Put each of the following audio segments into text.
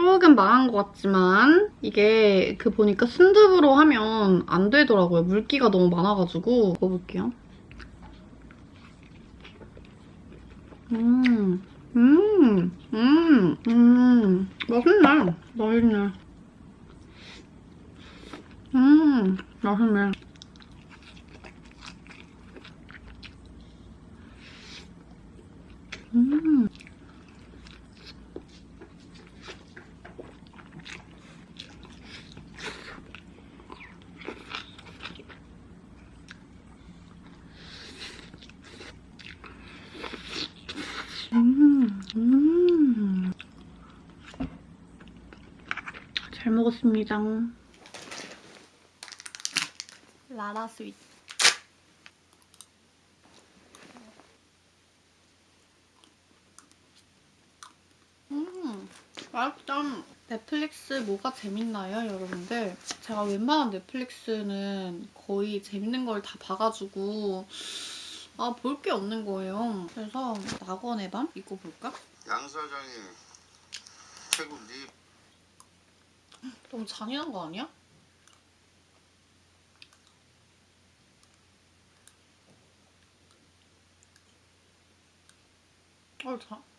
조금 망한 것 같지만 이게 그 보니까 순두부로 하면 안 되더라고요. 물기가 너무 많아가지고 먹어볼게요. 음, 음, 음, 음, 맛있네. 맛있네. 음, 맛있네. 음. 음, 음. 잘 먹었습니다. 라라 스윗. 음, 맛있다. 넷플릭스 뭐가 재밌나요, 여러분들? 제가 웬만한 넷플릭스는 거의 재밌는 걸 다 봐가지고 아, 볼 게 없는 거예요. 그래서 낙원의 밤 이거 볼까? 양 사장이 최고 네 너무 잔인한 거 아니야? 어, 자.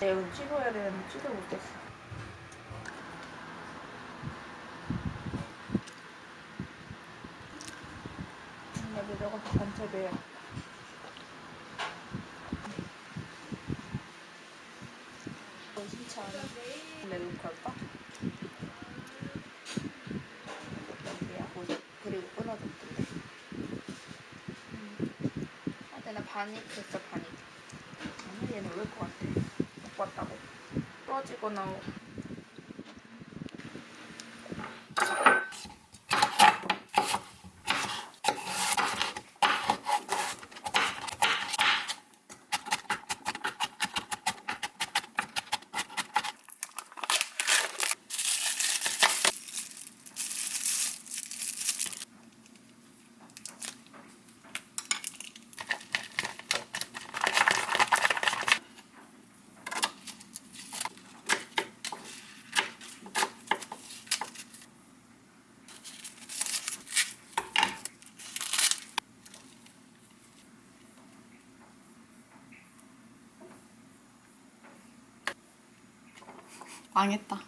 내가 이거 찍어야 되는데 찍어 못했어. 근데 단체돼. 너 진짜. 내 눈 걸까? 그리고 끊어졌던데. 하여튼 나 반입 됐어 반입. 아니 얘는 올것 같아. 못 봤다고. 부러지거나 망했다.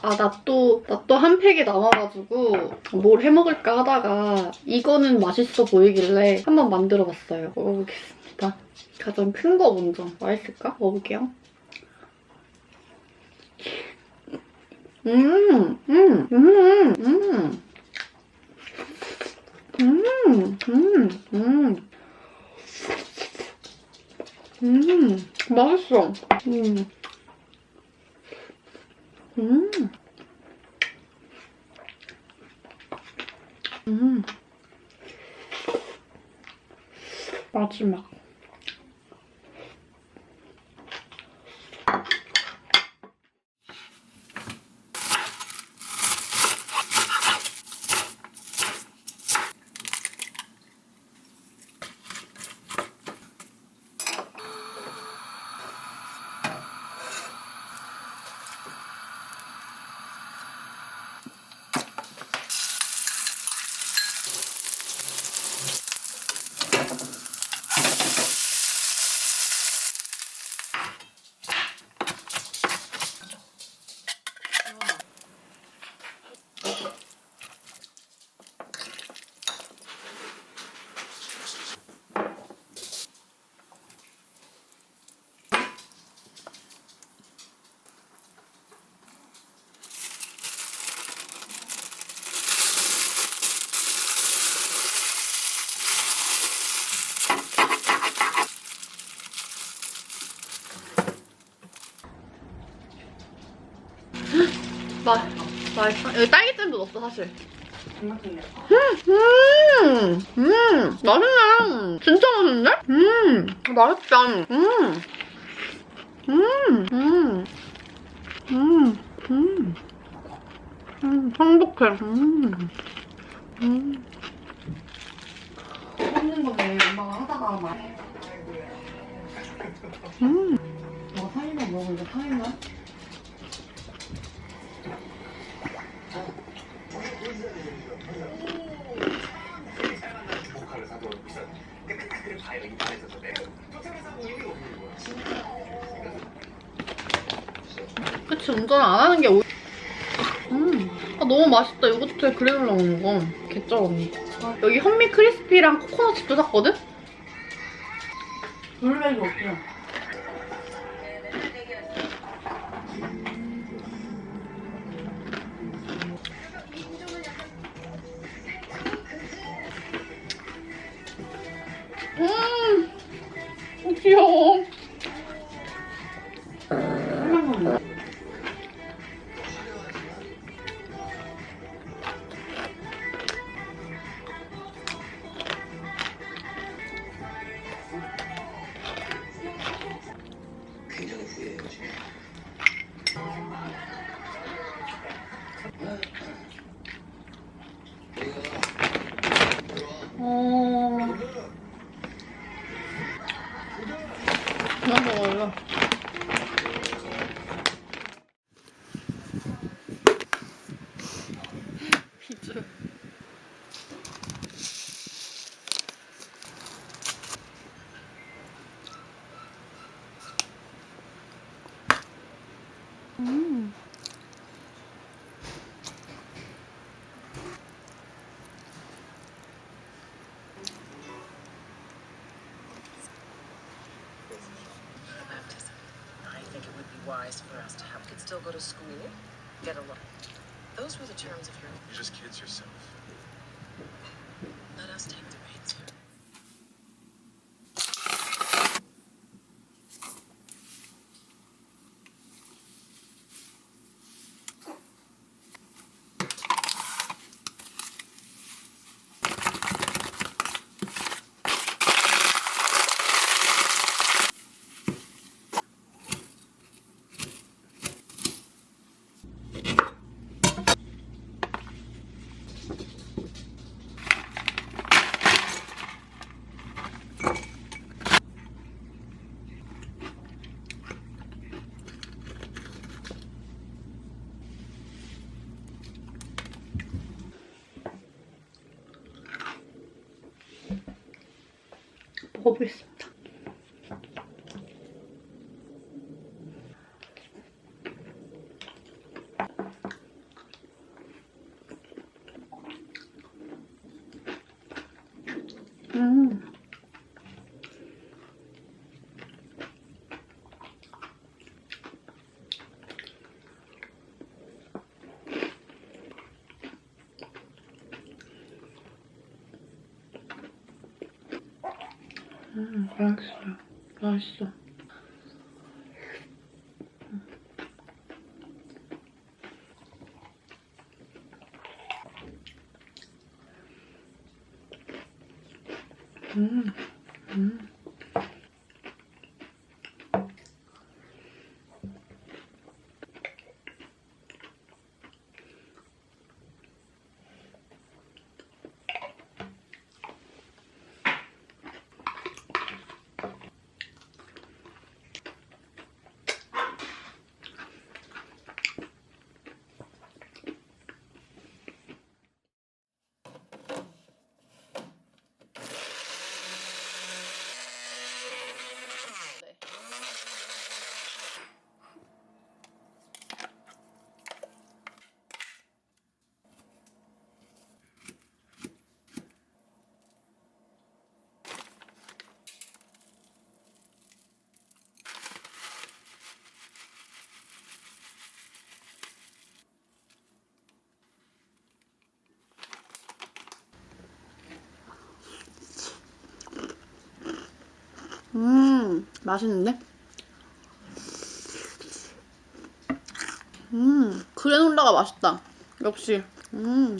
아, 나 또, 나또한 팩이 남아가지고 뭘 해먹을까 하다가 이거는 맛있어 보이길래 한번 만들어봤어요. 먹어보겠습니다. 가장 큰 거 먼저. 맛있을까? 먹어볼게요. 음, 음, 음, 음. 음, 음, 음. 음, 맛있어. 음. 음. 음. 마지막. 맛, 맛있어? 여기 딸기잼도 넣었어, 사실. 음, 음, 맛있네. 진짜 맛있는데? 음, 맛있다. 음, 음, 음, 음, 음, 음, 행복해. 음, 음. 먹는 거네, 엄마가 하다가 막. 음. 너 타이머 먹어, 이거 타이머? 그치, 운전을 안 하는 게 오... 음. 아, 너무 맛있다. 요거트에 그래놀라 먹는 거. 개쩔 언니. 여기 현미 크리스피랑 코코넛 칩도 샀거든? 블루베리도 없어. 음, 귀여워. Wise for us to have kids still go to school, get a look. Those were the terms of your. You're just kids yourself. Let us take 먹 음, 맛있어요. 맛있어. 음, 음. 음, 맛있는데? 음, 그래놀라가 맛있다. 역시. 음.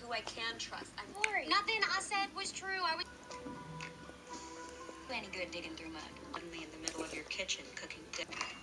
Who I can trust. I'm Lori. Nothing I said was true. I was Any good digging through mud? suddenly in the middle of your kitchen cooking dinner.